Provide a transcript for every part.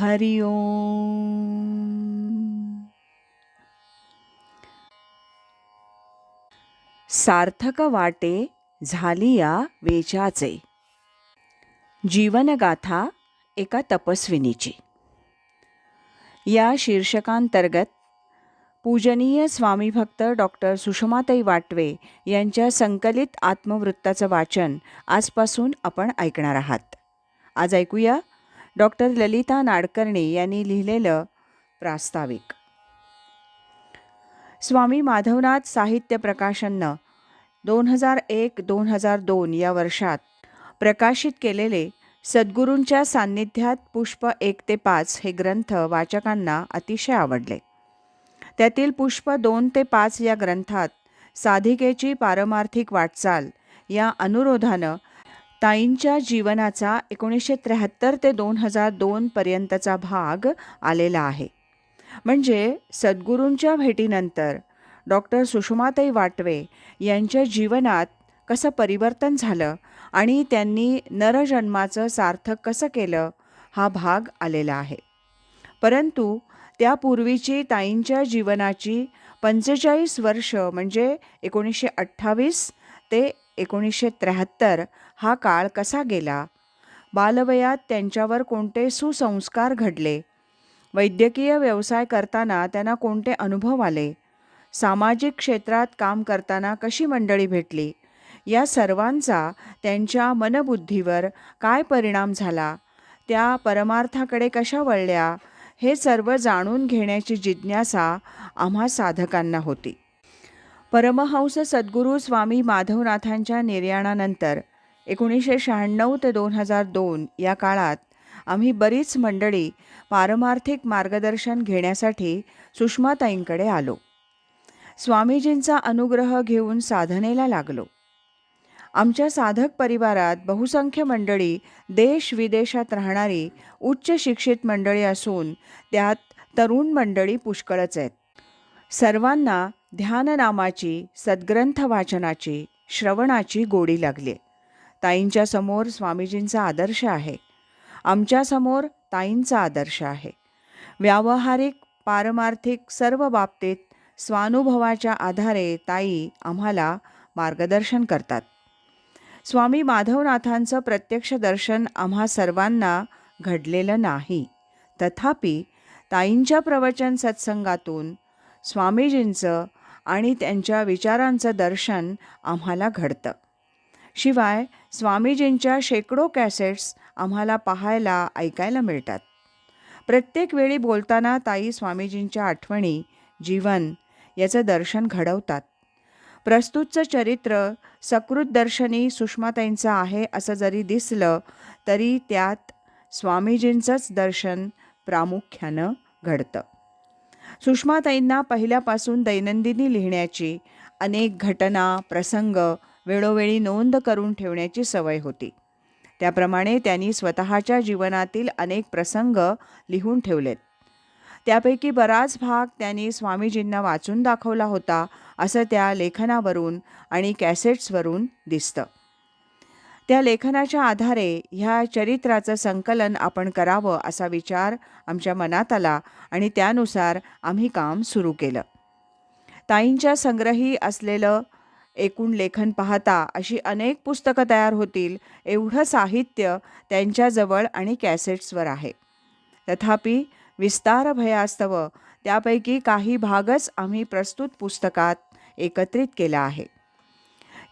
हरि ओम। सार्थक वाटे झाली या वेचाचे जीवनगाथा एका तपस्विनीची। या शीर्षकांतर्गत पूजनीय स्वामी भक्त डॉक्टर सुषमाताई वाटवे यांच्या संकलित आत्मवृत्ताचं वाचन आजपासून आपण ऐकणार आहात। आज ऐकूया डॉक्टर ललिता नाडकर्णी यांनी लिहिलेलं प्रास्ताविक. स्वामी माधवनाथ साहित्य प्रकाशननं दोन हजार एक दोन हजार दोन या वर्षात प्रकाशित केलेले सद्गुरूंच्या सान्निध्यात पुष्प एक ते पाच हे ग्रंथ वाचकांना अतिशय आवडले. त्यातील पुष्प दोन ते पाच या ग्रंथात साधिकेची पारमार्थिक वाटचाल या अनुरोधानं ताईंच्या जीवनाचा एकोणीसशे त्र्याहत्तर ते दोन हजार दोनपर्यंतचा भाग आलेला आहे. म्हणजे सद्गुरूंच्या भेटीनंतर डॉक्टर सुषमाताई वाटवे यांच्या जीवनात कसं परिवर्तन झालं आणि त्यांनी नरजन्माचं सार्थक कसं केलं हा भाग आलेला आहे. परंतु त्यापूर्वीची ताईंच्या जीवनाची पंचेचाळीस वर्ष म्हणजे एकोणीसशे अठ्ठावीस ते एकोणीसशे त्र्याहत्तर हा काळ कसा गेला? बालवयात त्यांच्यावर कोणते सुसंस्कार घडले? वैद्यकीय व्यवसाय करताना त्यांना कोणते अनुभव आले? सामाजिक क्षेत्रात काम करताना कशी मंडळी भेटली? या सर्वांचा त्यांच्या मनबुद्धीवर काय परिणाम झाला? त्या परमार्थाकडे कशा वळल्या? हे सर्व जाणून घेण्याची जिज्ञासा आम्हा साधकांना होती. परमहंस सद्गुरू स्वामी माधवनाथांच्या निर्याणानंतर एकोणीसशे शहाण्णव ते दोन हजार दोन या काळात आम्ही बरीच मंडळी पारमार्थिक मार्गदर्शन घेण्यासाठी सुषमाताईंकडे आलो. स्वामीजींचा अनुग्रह घेऊन साधनेला लागलो. आमच्या साधक परिवारात बहुसंख्य मंडळी देश विदेशात राहणारी उच्च शिक्षित मंडळी असून त्यात तरुण मंडळी पुष्कळच आहेत. सर्वांना ध्याननामाची सद्ग्रंथ वाचनाची श्रवणाची गोडी लागली. ताईंच्या समोर स्वामीजींचा आदर्श आहे. आमच्यासमोर ताईंचा आदर्श आहे. व्यावहारिक पारमार्थिक सर्व बाबतीत स्वानुभवाच्या आधारे ताई आम्हाला मार्गदर्शन करतात. स्वामी माधवनाथांचं प्रत्यक्ष दर्शन आम्हा सर्वांना घडलेलं नाही. तथापि ताईंच्या प्रवचन सत्संगातून स्वामीजींचं आणि त्यांच्या विचारांचं दर्शन आम्हाला घडतं. शिवाय स्वामीजींच्या शेकडो कॅसेट्स आम्हाला पाहायला ऐकायला मिळतात. प्रत्येक वेळी बोलताना ताई स्वामीजींच्या आठवणी जीवन याचं दर्शन घडवतात. प्रस्तुतचं चरित्र सकृतदर्शनी सुषमाताईंचं आहे असं जरी दिसलं तरी त्यात स्वामीजींचंच दर्शन प्रामुख्यानं घडतं. सुषमाताईंना पहिल्यापासून दैनंदिनी लिहिण्याची अनेक घटना प्रसंग वेळोवेळी नोंद करून ठेवण्याची सवय होती. त्याप्रमाणे त्यांनी स्वतःच्या जीवनातील अनेक प्रसंग लिहून ठेवलेत. त्यापैकी बराच भाग त्यांनी स्वामीजींना वाचून दाखवला होता असं त्या लेखनावरून आणि कॅसेट्सवरून दिसतं. त्या लेखनाच्या आधारे ह्या चरित्राचं संकलन आपण करावं असा विचार आमच्या मनात आला आणि त्यानुसार आम्ही काम सुरू केलं. ताईंच्या संग्रही असलेलं एकूण लेखन पाहता अशी अनेक पुस्तकं तयार होतील एवढं साहित्य त्यांच्याजवळ आणि कॅसेट्सवर आहे. तथापि विस्तार भयास्तव त्यापैकी काही भागच आम्ही प्रस्तुत पुस्तकात एकत्रित केला आहे.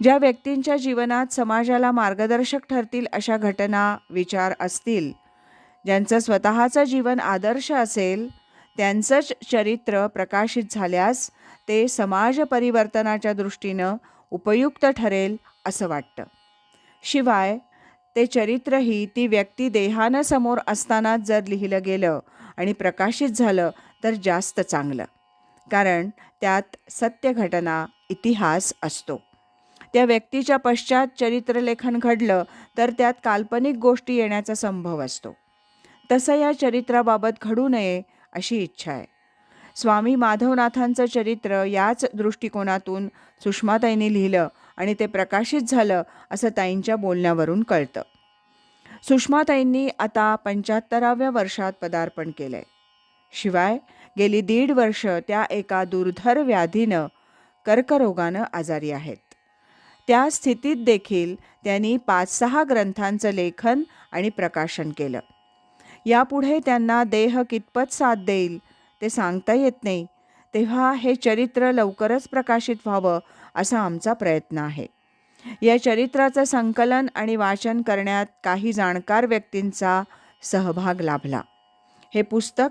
ज्या व्यक्तींच्या जीवनात समाजाला मार्गदर्शक ठरतील अशा घटना विचार असतील. ज्यांचं स्वतःचं जीवन आदर्श असेल त्यांचंच चरित्र प्रकाशित झाल्यास ते समाज परिवर्तनाच्या दृष्टीनं उपयुक्त ठरेल असं वाटतं. शिवाय ते चरित्रही ती व्यक्ती देहानं समोर असतानाच जर लिहिलं गेलं आणि प्रकाशित झालं तर जास्त चांगलं. कारण त्यात सत्य घटना इतिहास असतो. त्या व्यक्तीच्या पश्चात चरित्रलेखन घडलं तर त्यात काल्पनिक गोष्टी येण्याचा संभव असतो. तसं या चरित्राबाबत घडू नये अशी इच्छा आहे. स्वामी माधवनाथांचं चरित्र याच दृष्टिकोनातून सुषमाताईंनी लिहिलं आणि ते प्रकाशित झालं असं ताईंच्या बोलण्यावरून कळतं. सुषमाताईंनी आता पंच्याहत्तराव्या वर्षात पदार्पण केलं आहे शिवाय गेली दीड वर्ष त्या एका दुर्धर व्याधीनं कर्करोगानं आजारी आहेत. त्या स्थितीत देखील त्यांनी पाच सहा ग्रंथांचं लेखन आणि प्रकाशन केलं. यापुढे त्यांना देह कितपत साथ देईल ते सांगता येत नाही तेव्हा हे चरित्र लवकरच प्रकाशित व्हावं असा आमचा प्रयत्न आहे. या चरित्राचं संकलन आणि वाचन करण्यात काही जाणकार व्यक्तींचा सहभाग लाभला. हे पुस्तक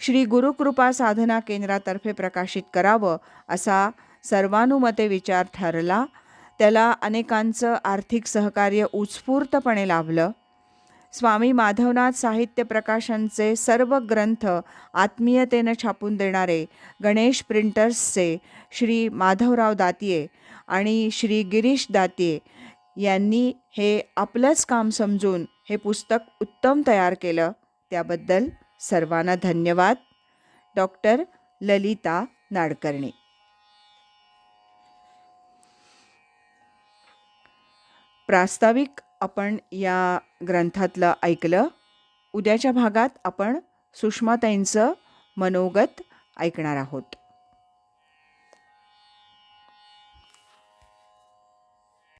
श्री गुरुकृपा साधना केंद्रातर्फे प्रकाशित करावं असा सर्वानुमते विचार ठरला त्याला अनेकांचं आर्थिक सहकार्य उत्स्फूर्तपणे लाभलं. स्वामी माधवनाथ साहित्य प्रकाशनचे सर्व ग्रंथ आत्मीयतेनं छापून देणारे गणेश प्रिंटर्सचे श्री माधवराव दातिये आणि श्री गिरीश दातिये यांनी हे आपलंच काम समजून हे पुस्तक उत्तम तयार केलं. त्याबद्दल सर्वांना धन्यवाद. डॉक्टर ललिता नाडकर्णी. प्रास्ताविक आपण या ग्रंथातलं ऐकलं. उद्याच्या भागात आपण सुषमाताईंचं मनोगत ऐकणार आहोत.